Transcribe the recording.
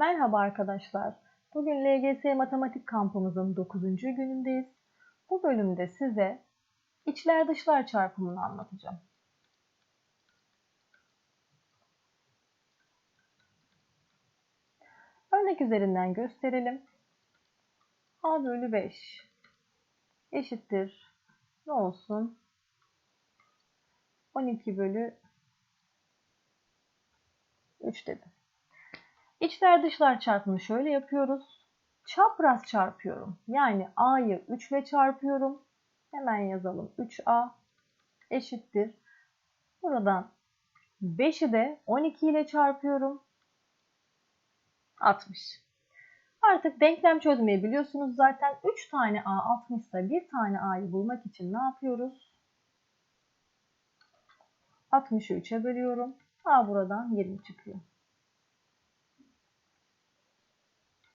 Merhaba arkadaşlar. Bugün LGS Matematik kampımızın 9. günündeyiz. Bu bölümde size içler dışlar çarpımını anlatacağım. Örnek üzerinden gösterelim. A bölü 5 eşittir. Ne olsun? 12 bölü 3 dedim. İçler dışlar çarpımı şöyle yapıyoruz. Çapraz çarpıyorum. Yani A'yı 3 ile çarpıyorum. Hemen yazalım. 3A eşittir. Buradan 5'i de 12 ile çarpıyorum. 60. Artık denklem çözmeyi biliyorsunuz zaten. 3 tane A 60 ise 1 tane A'yı bulmak için ne yapıyoruz? 60'ı 3'e bölüyorum. A buradan 20 çıkıyor.